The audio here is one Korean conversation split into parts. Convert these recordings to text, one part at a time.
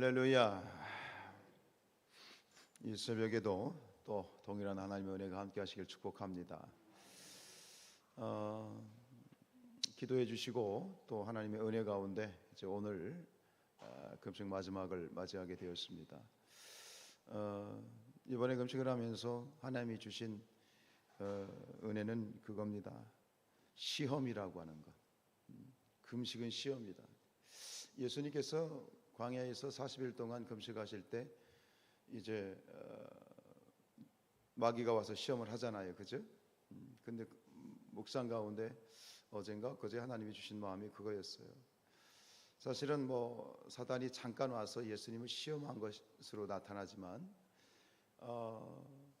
할렐루야. 이 새벽에도 또 동일한 하나님의 은혜가 함께 하시길 축복합니다. 어, 기도해 주시고 또 하나님의 은혜 가운데 이제 오늘 어, 금식 마지막을 맞이하게 되었습니다. 어, 이번에 금식을 하면서 하나님이 주신 어, 은혜는 그겁니다. 시험이라고 하는 것. 음, 금식은 시험이다. 예수님께서 광야에서 40일 동안 금식하실 때 이제 어, 마귀가 와서 시험을 하잖아요, 그죠? 음, 근데 그 묵상 가운데 어젠가 그제 하나님이 주신 마음이 그거였어요. 사실은 뭐 사단이 잠깐 와서 예수님을 시험한 것으로 나타나지만 어,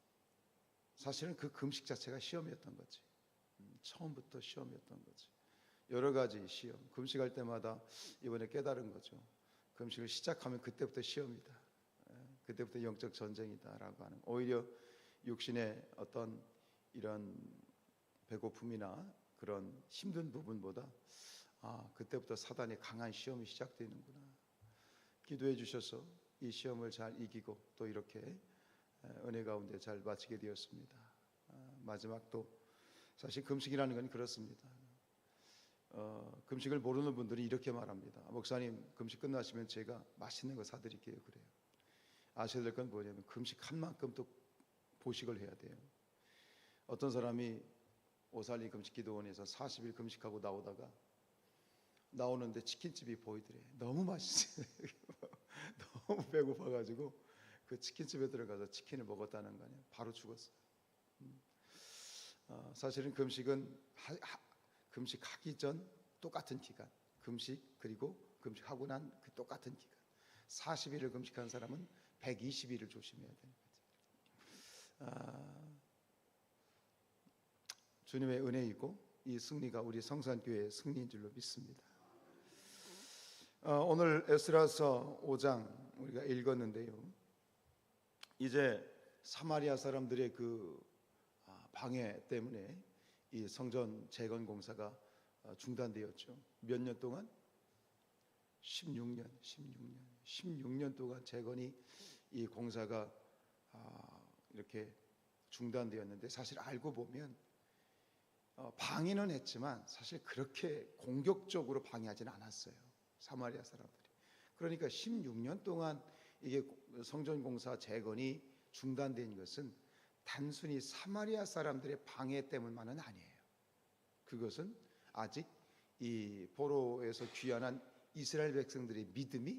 사실은 그 금식 자체가 시험이었던 거지. 음, 처음부터 시험이었던 거지. 여러 가지 시험. 금식할 때마다 이번에 깨달은 거죠. 금식을 시작하면 그때부터 시험이다. 예, 그때부터 영적 전쟁이다라고 하는. 오히려 육신의 어떤 이런 배고픔이나 그런 힘든 부분보다 아 그때부터 사단의 강한 시험이 시작되는구나. 기도해 주셔서 이 시험을 잘 이기고 또 이렇게 예, 은혜 가운데 잘 마치게 되었습니다. 아, 마지막 또 사실 금식이라는 건 그렇습니다. 어, 금식을 모르는 분들이 이렇게 말합니다. 목사님 금식 끝나시면 제가 맛있는 거 사드릴게요. 그래요. 아셔야 될 건 뭐냐면 금식 한 만큼 또 보식을 해야 돼요. 어떤 사람이 오살리 금식 기도원에서 40일 금식하고 나오다가 나오는데 치킨집이 보이더래. 너무 맛있어요. 너무 배고파가지고 그 치킨집에 들어가서 치킨을 먹었다는 거 아니에요. 바로 죽었어요. 음. 어, 사실은 금식은 하, 하, 금식하기 전 똑같은 기간, 금식 그리고 금식하고 난 그 똑같은 기간. 40일을 금식한 사람은 120일을 조심해야 되는 거죠. 아, 주님의 은혜이고 이 승리가 우리 성산교회의 승리인 줄로 믿습니다. 어, 오늘 에스라서 5장 우리가 읽었는데요. 이제 사마리아 사람들의 그 아, 방해 때문에 이 성전 재건 공사가 어, 중단되었죠. 몇 년 동안? 16년, 16년, 16년 동안 재건이 이 공사가 아, 이렇게 중단되었는데 사실 알고 보면 어, 방해는 했지만 사실 그렇게 공격적으로 방해하지는 않았어요. 사마리아 사람들이. 그러니까 16년 동안 이게 성전 공사 재건이 중단된 것은 단순히 사마리아 사람들의 방해 때문만은 아니에요. 그것은 아직 이 포로에서 귀환한 이스라엘 백성들의 믿음이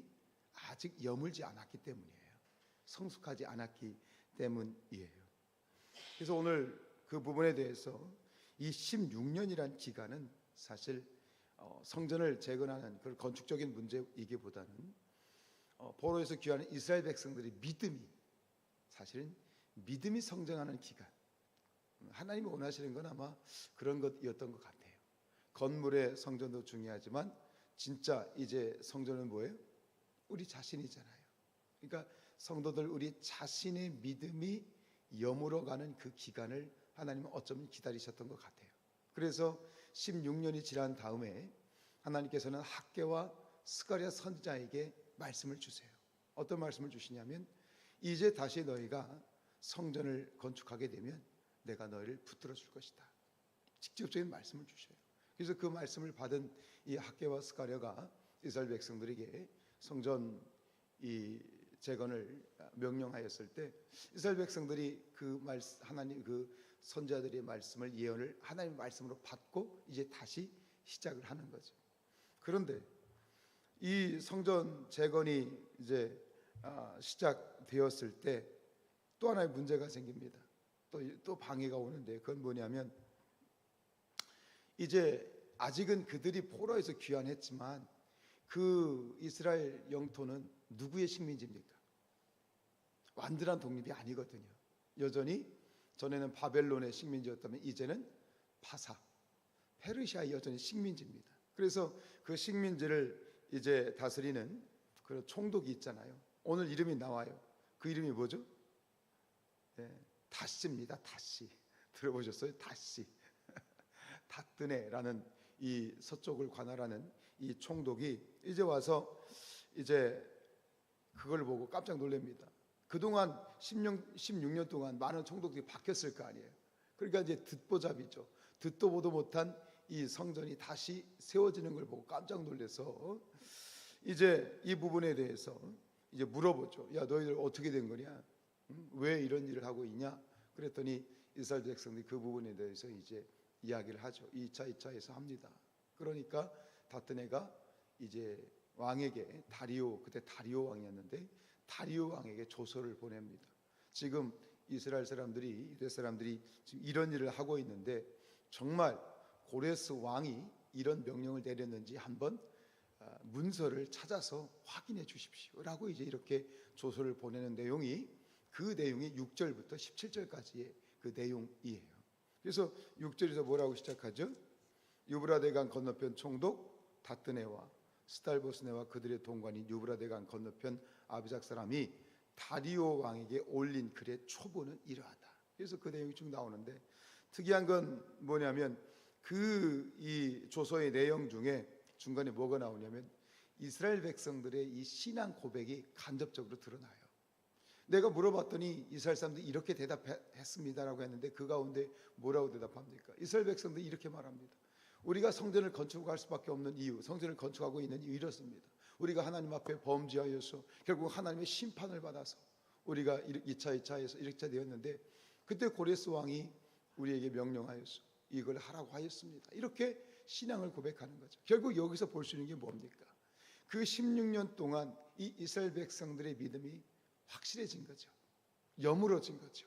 아직 여물지 않았기 때문이에요. 성숙하지 않았기 때문이에요. 그래서 오늘 그 부분에 대해서 이 16년이란 기간은 사실 어, 성전을 재건하는 그런 건축적인 문제이기보다는 어, 포로에서 귀환한 이스라엘 백성들의 믿음이 사실은 믿음이 성장하는 기간. 하나님이 원하시는 건 아마 그런 것이었던 것 같아요. 건물의 성전도 중요하지만 진짜 이제 성전은 뭐예요? 우리 자신이잖아요. 그러니까 성도들 우리 자신의 믿음이 여물어가는 그 기간을 하나님은 어쩌면 기다리셨던 것 같아요. 그래서 16년이 지난 다음에 하나님께서는 학계와 스가랴 선지자에게 말씀을 주세요. 어떤 말씀을 주시냐면 이제 다시 너희가 성전을 건축하게 되면 내가 너희를 붙들어 줄 것이다. 직접적인 말씀을 주셔요. 그래서 그 말씀을 받은 이 학계와 스가랴가 이스라엘 백성들에게 성전 이 재건을 명령하였을 때 이스라엘 백성들이 그 말씀 하나님 그 선자들의 말씀을 예언을 하나님 말씀으로 받고 이제 다시 시작을 하는 거죠. 그런데 이 성전 재건이 이제 아, 시작되었을 때 또 하나의 문제가 생깁니다. 또, 또 방해가 오는데 그건 뭐냐면 이제 아직은 그들이 포로에서 귀환했지만 그 이스라엘 영토는 누구의 식민지입니까? 완전한 독립이 아니거든요. 여전히 전에는 바벨론의 식민지였다면 이제는 파사, 페르시아 여전히 식민지입니다. 그래서 그 식민지를 이제 다스리는 그런 총독이 있잖아요. 오늘 이름이 나와요. 그 이름이 뭐죠? 네, 다시입니다. 다시 들어보셨어요? 다시 다뜨네라는 이 서쪽을 관할하는 이 총독이 이제 와서 이제 그걸 보고 깜짝 놀랍니다. 그동안 10년, 16년 동안 많은 총독들이 바뀌었을 거 아니에요. 그러니까 이제 듣보잡이죠. 듣도 보도 못한 이 성전이 다시 세워지는 걸 보고 깜짝 놀라서 이제 이 부분에 대해서 이제 물어보죠. 야 너희들 어떻게 된 거냐? 응? 왜 이런 일을 하고 있냐? 그랬더니 이스라엘 백성들이 그 부분에 대해서 이제 이야기를 하죠. 2차, 2차에서 합니다. 그러니까 다트네가 이제 왕에게 다리오 그때 다리오 왕이었는데 다리오 왕에게 조서를 보냅니다. 지금 이스라엘 사람들이 유대 사람들이 지금 이런 일을 하고 있는데 정말 고레스 왕이 이런 명령을 내렸는지 한번 아, 문서를 찾아서 확인해 주십시오라고 이제 이렇게 조서를 보내는 내용이 그 내용이 6절부터 17절까지의 그 내용이에요. 그래서 6절에서 뭐라고 시작하죠? 유브라데강 건너편 총독 다뜨네와 스탈보스네와 그들의 동관인 유브라데강 건너편 아비작 사람이 다리오 왕에게 올린 글의 초보는 이러하다. 그래서 그 내용이 쭉 나오는데 특이한 건 뭐냐면 그 이 조서의 내용 중에 중간에 뭐가 나오냐면 이스라엘 백성들의 이 신앙 고백이 간접적으로 드러나요. 내가 물어봤더니 이스라엘 사람들이 이렇게 대답했습니다라고 했는데 그 가운데 뭐라고 대답합니까? 이스라엘 백성들이 이렇게 말합니다. 우리가 성전을 건축할 수밖에 없는 이유, 성전을 건축하고 있는 이유 이렇습니다. 우리가 하나님 앞에 범죄하여서 결국 하나님의 심판을 받아서 우리가 2차, 2차에서 1차 되었는데 그때 고레스 왕이 우리에게 명령하여서 이걸 하라고 하였습니다. 이렇게 신앙을 고백하는 거죠. 결국 여기서 볼 수 있는 게 뭡니까? 그 16년 동안 이 이스라엘 백성들의 믿음이 확실해진 거죠. 여물어진 거죠.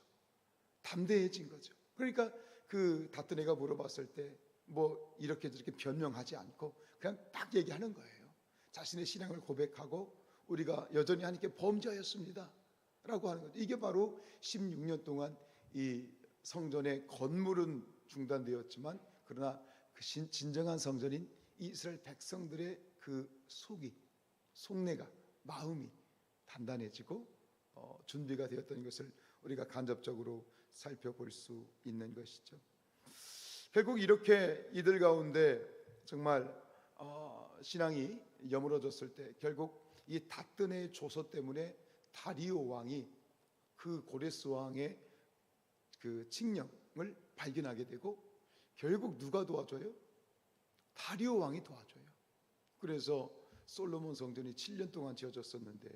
담대해진 거죠. 그러니까 그 다트네가 물어봤을 때 뭐 이렇게 저렇게 변명하지 않고 그냥 딱 얘기하는 거예요. 자신의 신앙을 고백하고 우리가 여전히 하나님께 범죄하였습니다. 라고 하는 거죠. 이게 바로 16년 동안 이 성전의 건물은 중단되었지만 그러나 그 신- 진정한 성전인 이스라엘 백성들의 그 속이 속내가 마음이 단단해지고 어, 준비가 되었던 것을 우리가 간접적으로 살펴볼 수 있는 것이죠. 결국 이렇게 이들 가운데 정말 어, 신앙이 여물어졌을 때 결국 이 다뜬의 조서 때문에 다리오 왕이 그 고레스 왕의 그 칙령을 발견하게 되고 결국 누가 도와줘요? 다리오 왕이 도와줘요. 그래서 솔로몬 성전이 7년 동안 지어졌었는데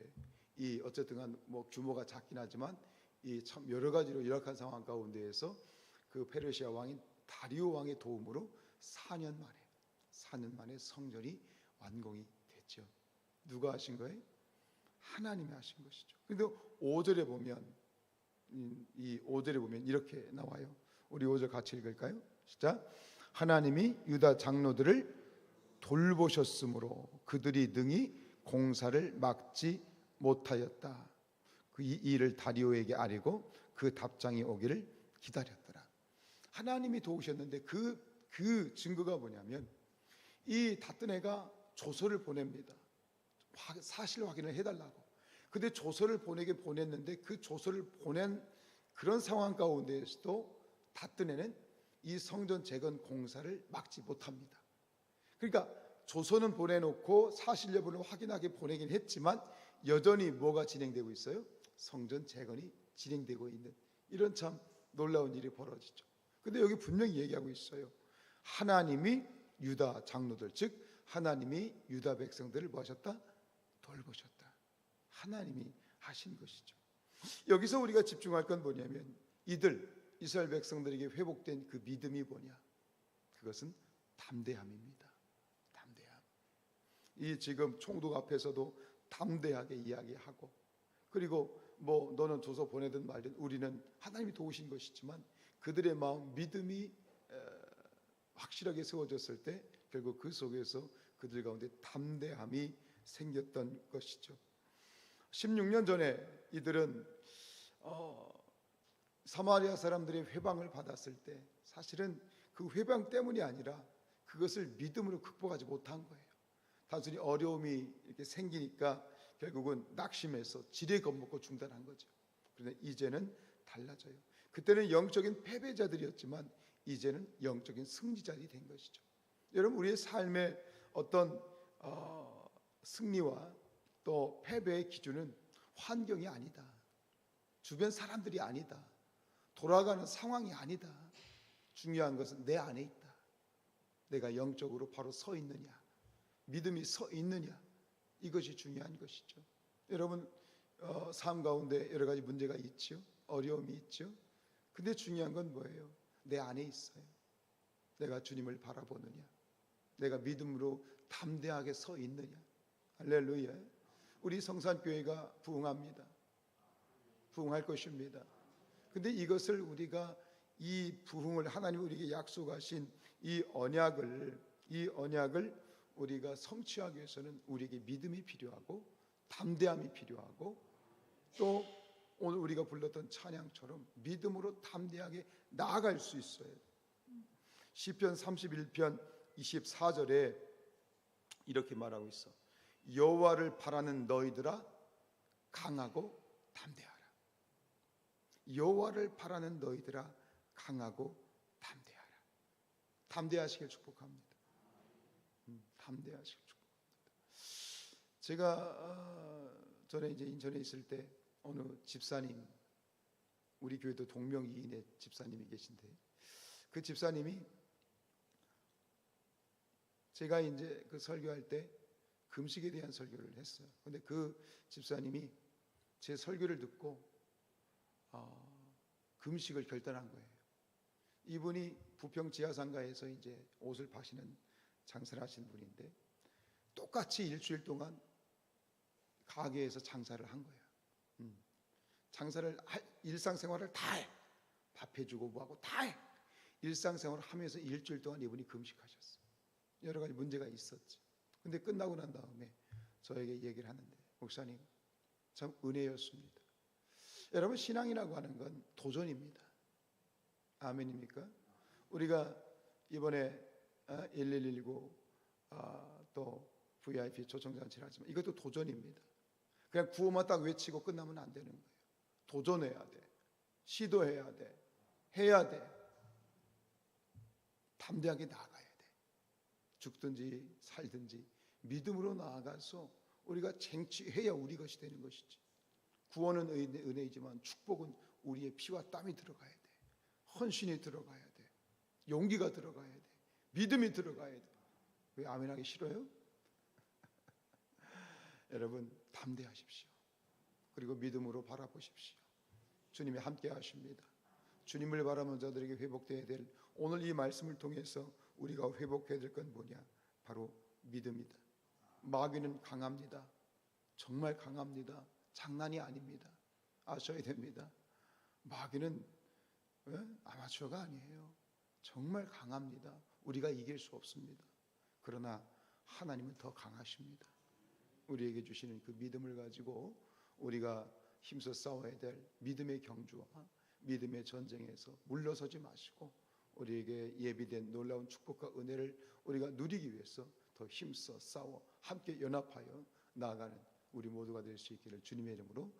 이 어쨌든 뭐 규모가 작긴 하지만 이 참 여러 가지로 열악한 상황 가운데에서 그 페르시아 왕인 다리오 왕의 도움으로 4년 만에 4년 만에 성전이 완공이 됐죠. 누가 하신 거예요? 하나님이 하신 것이죠. 근데 5절에 보면 이- 이 5절에 보면 이렇게 나와요. 우리 5절 같이 읽을까요? 시작. 하나님이 유다 장로들을 돌보셨으므로 그들이 능히 공사를 막지 못하였다. 그이 일을 다리오에게 아뢰고 그 답장이 오기를 기다렸더라. 하나님이 도우셨는데 그, 그 증거가 뭐냐면 이 다뜨네가 조서를 보냅니다. 화- 사실 확인을 해달라고. 근데 조서를 보내게 보냈는데 그 조서를 보낸 그런 상황 가운데에서도 다뜨네는 이 성전 재건 공사를 막지 못합니다. 그러니까 조서는 보내놓고 사실 여부를 확인하게 보내긴 했지만 여전히 뭐가 진행되고 있어요? 성전 재건이 진행되고 있는 이런 참 놀라운 일이 벌어지죠. 근데 여기 분명히 얘기하고 있어요. 하나님이 유다 장로들 즉 하나님이 유다 백성들을 뭐 하셨다? 돌보셨다. 하나님이 하신 것이죠. 여기서 우리가 집중할 건 뭐냐면 이들 이스라엘 백성들에게 회복된 그 믿음이 뭐냐? 그것은 담대함입니다. 담대함. 이 지금 총독 앞에서도 담대하게 이야기하고 그리고 뭐 너는 조서 보내든 말든 우리는 하나님이 도우신 것이지만 그들의 마음 믿음이 에, 확실하게 세워졌을 때 결국 그 속에서 그들 가운데 담대함이 생겼던 것이죠. 16년 전에 이들은 어, 사마리아 사람들의 회방을 받았을 때 사실은 그 회방 때문이 아니라 그것을 믿음으로 극복하지 못한 거예요. 단순히 어려움이 이렇게 생기니까 결국은 낙심해서 지레 겁먹고 중단한 거죠. 그런데 이제는 달라져요. 그때는 영적인 패배자들이었지만 이제는 영적인 승리자들이 된 것이죠. 여러분 우리의 삶의 어떤 어, 승리와 또 패배의 기준은 환경이 아니다. 주변 사람들이 아니다. 돌아가는 상황이 아니다. 중요한 것은 내 안에 있다. 내가 영적으로 바로 서 있느냐. 믿음이 서 있느냐. 이것이 중요한 것이죠. 여러분 어, 삶 가운데 여러 가지 문제가 있죠. 어려움이 있죠. 근데 중요한 건 뭐예요? 내 안에 있어요. 내가 주님을 바라보느냐. 내가 믿음으로 담대하게 서 있느냐. 할렐루야. 우리 성산교회가 부흥합니다. 부흥할 것입니다. 근데 이것을 우리가 이 부흥을 하나님 우리에게 약속하신 이 언약을 이 언약을 우리가 성취하기 위해서는 우리에게 믿음이 필요하고 담대함이 필요하고 또 오늘 우리가 불렀던 찬양처럼 믿음으로 담대하게 나아갈 수 있어요. 시편 31편 24절에 이렇게 말하고 있어. 여호와를 바라는 너희들아 강하고 담대하라. 여호와를 바라는 너희들아 강하고 담대하라. 담대하시길 축복합니다. 음, 담대하시길 축복합니다. 제가 어, 전에 이제 인천에 있을 때 어느 집사님 우리 교회도 동명이인의 집사님이 계신데 그 집사님이 제가 이제 그 설교할 때 금식에 대한 설교를 했어요. 근데 그 집사님이 제 설교를 듣고 어, 금식을 결단한 거예요. 이분이 부평 지하상가에서 이제 옷을 파시는 장사를 하시는 분인데 똑같이 일주일 동안 가게에서 장사를 한 거예요. 음. 장사를 할- 일상생활을 다 해. 밥 해주고 뭐하고 다 해. 일상생활을 하면서 일주일 동안 이분이 금식하셨어요. 여러 가지 문제가 있었지. 근데 끝나고 난 다음에 저에게 얘기를 하는데 목사님 참 은혜였습니다. 여러분 신앙이라고 하는 건 도전입니다. 아멘입니까? 우리가 이번에 아, 1119 아, 또 VIP 초청잔치를 하지만 이것도 도전입니다. 그냥 구호만 딱 외치고 끝나면 안 되는 거예요. 도전해야 돼. 시도해야 돼. 해야 돼. 담대하게 나아가야 돼. 죽든지 살든지 믿음으로 나아가서 우리가 쟁취해야 우리 것이 되는 것이지. 구원은 은혜, 은혜이지만 축복은 우리의 피와 땀이 들어가야 돼. 헌신이 들어가야 돼. 용기가 들어가야 돼. 믿음이 들어가야 돼. 왜 아멘하기 싫어요? 여러분 담대하십시오. 그리고 믿음으로 바라보십시오. 주님이 함께 하십니다. 주님을 바라는 자들에게 회복되어야 될 오늘 이 말씀을 통해서 우리가 회복해야 될 건 뭐냐? 바로 믿음이다. 마귀는 강합니다. 정말 강합니다. 장난이 아닙니다. 아셔야 됩니다. 마귀는 예? 아마추어가 아니에요. 정말 강합니다. 우리가 이길 수 없습니다. 그러나 하나님은 더 강하십니다. 우리에게 주시는 그 믿음을 가지고 우리가 힘써 싸워야 될 믿음의 경주와 믿음의 전쟁에서 물러서지 마시고 우리에게 예비된 놀라운 축복과 은혜를 우리가 누리기 위해서 더 힘써 싸워 함께 연합하여 나아가는 우리 모두가 될 수 있기를 주님의 이름으로